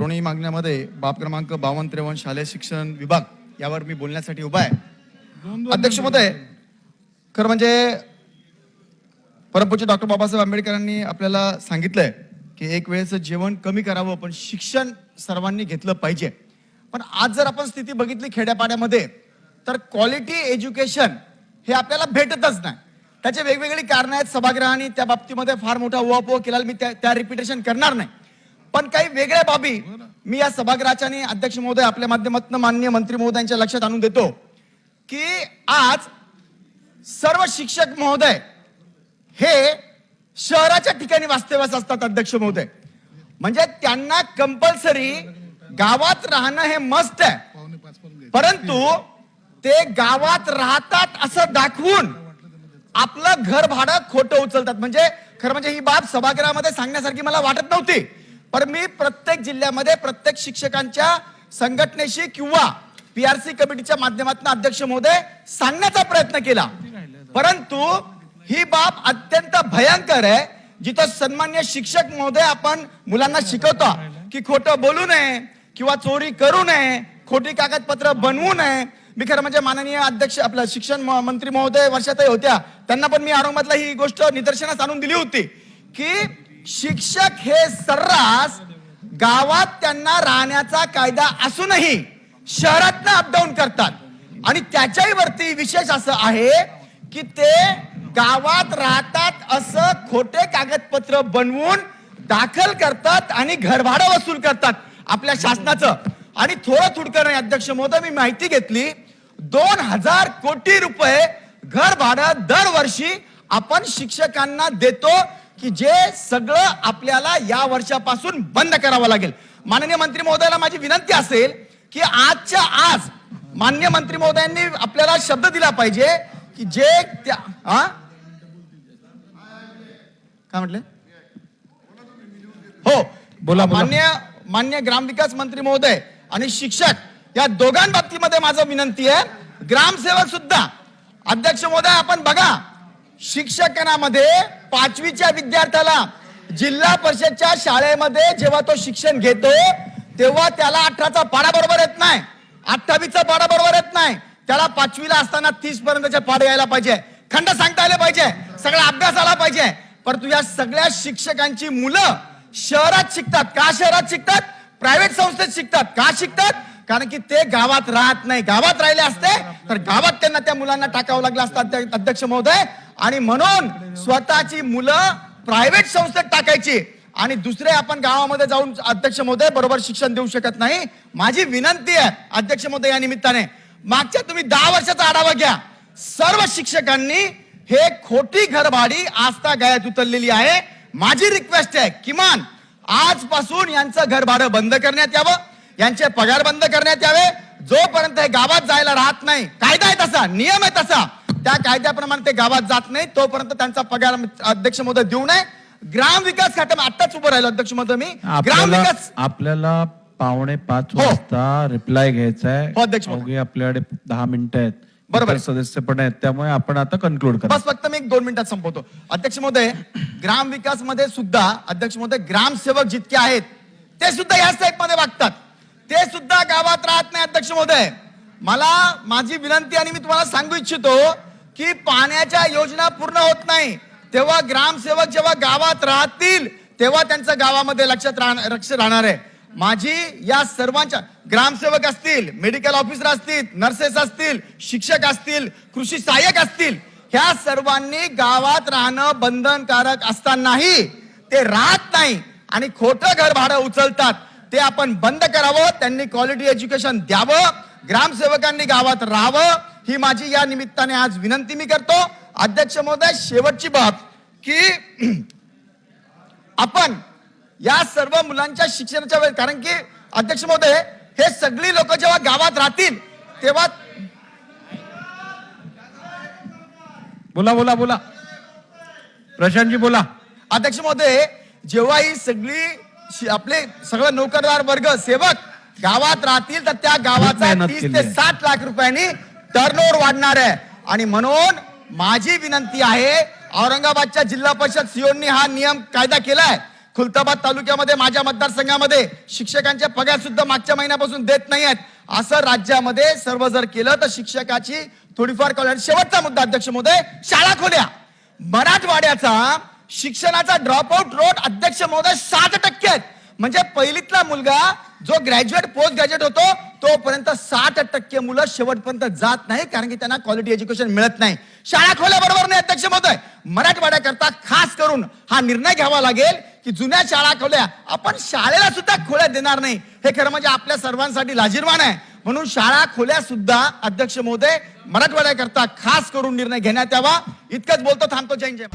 पुरवणी मागण्यामध्ये बाब क्रमांक बावन्न त्रेवन्न शालेय शिक्षण विभाग यावर मी बोलण्यासाठी उभा आहे. अध्यक्ष महोदय खरं म्हणजे परमपूज्य डॉक्टर बाबासाहेब आंबेडकरांनी आपल्याला सांगितलंय की एक वेळेचं जेवण कमी करावं पण शिक्षण सर्वांनी घेतलं पाहिजे. पण आज जर आपण स्थिती बघितली खेड्यापाड्यामध्ये तर क्वालिटी एज्युकेशन हे आपल्याला भेटतच नाही. त्याचे वेगवेगळी कारणं आहेत. सभागृहाने त्या बाबतीमध्ये फार मोठा उहापोह केला. मी त्या त्या रिपिटेशन करणार नाही. पण काही वेगळ्या बाबी मी या सभागृहाच्या आणि अध्यक्ष महोदय आपल्या माध्यमातून मान्य मंत्री महोदयांच्या लक्षात आणून देतो की आज सर्व शिक्षक महोदय हे शहराच्या ठिकाणी वास्तव्यास असतात अध्यक्ष महोदय. म्हणजे त्यांना कंपल्सरी गावात राहणं हे मस्त आहे. परंतु ते गावात राहतात असं दाखवून आपलं घर भाडं खोटं उचलतात. म्हणजे खरं म्हणजे ही बाब सभागृहामध्ये सांगण्यासारखी मला वाटत नव्हती. पण मी प्रत्येक जिल्ह्यामध्ये प्रत्येक शिक्षकांच्या संघटनेशी किंवा पी आर सी कमिटीच्या माध्यमातून अध्यक्ष महोदय सांगण्याचा प्रयत्न केला. परंतु ही बाब अत्यंत भयंकर आहे. जिथं सन्मान्य शिक्षक महोदय आपण मुलांना शिकवतो की खोटं बोलू नये किंवा चोरी करू नये खोटी कागदपत्र बनवू नये. मी खरं म्हणजे माननीय अध्यक्ष आपलं शिक्षण मंत्री महोदय वर्षातही होत्या. त्यांना पण मी औरंगाबादला ही गोष्ट निदर्शनास आणून दिली होती की शिक्षक हे सर्रास गावात त्यांना राहण्याचा कायदा असूनही शहरातनं अपडाऊन करतात. आणि त्याच्याही वरती विशेष असं आहे की ते गावात राहतात असं खोटे कागदपत्र बनवून दाखल करतात आणि घरभाडं वसूल करतात आपल्या शासनाचं. आणि थोडं थोडकं अध्यक्ष महोदय मी माहिती घेतली. दोन हजार कोटी रुपये घर भाडं दरवर्षी आपण शिक्षकांना देतो. की जे सगळं आपल्याला या वर्षापासून बंद करावं लागेल. माननीय मंत्री महोदयाला माझी विनंती असेल की आजच्या आज मान्य मंत्री महोदयांनी आपल्याला शब्द दिला पाहिजे की जे त्या हा? काय म्हटले? हो. बोला. मान्य मान्य ग्रामविकास मंत्री महोदय आणि शिक्षक या दोघांबाबतीमध्ये माझं विनंती आहे. ग्रामसेवक सुद्धा. अध्यक्ष महोदय आपण बघा. शिक्षकांमध्ये पाचवीच्या विद्यार्थ्याला जिल्हा परिषदच्या शाळेमध्ये जेव्हा तो शिक्षण घेतो तेव्हा त्याला अठराचा पाडा बरोबर येत नाही. अठ्ठावीसचा पाडा बरोबर येत नाही. त्याला पाचवीला असताना तीस पर्यंतचे पाडे यायला पाहिजे. खंड सांगता आले पाहिजे. सगळा अभ्यास आला पाहिजे. परंतु या सगळ्या शिक्षकांची मुलं शहरात शिकतात. का शहरात शिकतात? प्रायव्हेट संस्थेत शिकतात. का शिकतात? कारण की ते गावात राहत नाही. गावात राहिले असते तर गावात त्यांना त्या मुलांना टाकावं लागलं असतं अध्यक्ष महोदय. आणि म्हणून स्वतःची मुलं प्रायव्हेट संस्थेत टाकायची. आणि दुसरे आपण गावामध्ये जाऊन अध्यक्ष महोदय बरोबर शिक्षण देऊ शकत नाही. माझी विनंती आहे अध्यक्ष महोदय या निमित्ताने. मागच्या तुम्ही दहा वर्षाचा आढावा घ्या. सर्व शिक्षकांनी हे खोटी घरभाडी आस्था गायात उतरलेली आहे. माझी रिक्वेस्ट आहे किमान आजपासून यांचं घर भाडं बंद करण्यात यावं. यांचे पगार बंद करण्यात यावे. जोपर्यंत हे गावात जायला राहत नाही कायदा आहे तसा नियम आहे तसा. त्या कायद्याप्रमाणे ते गावात जात नाही तोपर्यंत त्यांचा पगार अध्यक्ष महोदय देऊ नये. ग्राम विकास खात्या आत्ताच उभं राहिलो अध्यक्ष महोदय मी. ग्राम विकास आपल्याला पावणे पाच हो. वाजता रिप्लाय घ्यायचा आहे हो, अध्यक्ष महोदय. आपल्याकडे दहा मिनिटं आहेत. बरोबर. सदस्य पण आहेत त्यामुळे आपण आता कन्क्लूड करा. बस फक्त मी एक दोन मिनिटात संपवतो. अध्यक्ष महोदय ग्राम विकासमध्ये सुद्धा अध्यक्ष महोदय ग्रामसेवक जितके आहेत ते सुद्धा या साईडमध्ये वागतात. ते सुद्धा गावात राहत नाही अध्यक्ष महोदय. मला माझी विनंती आणि मी तुम्हाला सांगू इच्छितो की पाण्याच्या योजना पूर्ण होत नाही. तेव्हा ग्रामसेवक जेव्हा गावात राहतील तेव्हा त्यांचं गावामध्ये लक्षात राहणार लक्ष राहणार आहे. माझी या सर्वांच्या ग्रामसेवक असतील मेडिकल ऑफिसर असतील नर्सेस असतील शिक्षक असतील कृषी सहाय्यक असतील ह्या सर्वांनी गावात राहणं बंधनकारक असतानाही ते राहत नाही आणि खोटं घर भाडं उचलतात. ते आपण बंद करावं त्यांनी क्वालिटी एज्युकेशन द्यावं ग्रामसेवकांनी गावात राहावं ही माझी या निमित्ताने आज विनंती मी करतो. अध्यक्ष महोदय शेवटची बाब की आपण या सर्व मुलांच्या शिक्षणाच्या वेळेस कारण की अध्यक्ष महोदय हे सगळी लोक जेव्हा गावात राहतील तेव्हा बोला बोला बोला. प्रशांतजी बोला. अध्यक्ष महोदय जेव्हा ही सगळी आपले सगळं नोकरदार वर्ग सेवक गावात राहतील तर त्या गावाचा तीस ते. साठ लाख रुपयांनी टर्नओव्हर वाढणार आहे. आणि म्हणून माझी विनंती आहे औरंगाबादच्या जिल्हा परिषद सीओनी हा नियम कायदा केलाय. खुलताबाद तालुक्यामध्ये माझ्या मतदारसंघामध्ये शिक्षकांचे पगार सुद्धा मागच्या महिन्यापासून देत नाही आहेत. असं राज्यामध्ये सर्व जर केलं तर शिक्षकाची थोडीफार कॉल शेवटचा मुद्दा अध्यक्ष महोदय शाळा खोल्या. मराठवाड्याचा शिक्षणाचा ड्रॉपआउट रोट अध्यक्ष महोदय सात टक्के आहेत. म्हणजे पहिलीतला मुलगा जो ग्रॅज्युएट पोस्ट ग्रॅज्युएट होतो तोपर्यंत साठ टक्के मुलं शेवटपर्यंत जात नाही कारण की त्यांना क्वालिटी एज्युकेशन मिळत नाही. शाळा खोल्या बरोबर नाही अध्यक्ष महोदय. मराठवाड्याकरता खास करून हा निर्णय घ्यावा लागेल की जुन्या शाळा खोल्या आपण शाळेला सुद्धा खोल्या देणार नाही. हे खरं म्हणजे आपल्या सर्वांसाठी लाजीरवान आहे. म्हणून शाळा खोल्या सुद्धा अध्यक्ष महोदय मराठवाड्याकरता खास करून निर्णय घेण्यात यावा. इतकंच बोलतो थांबतो जैन जय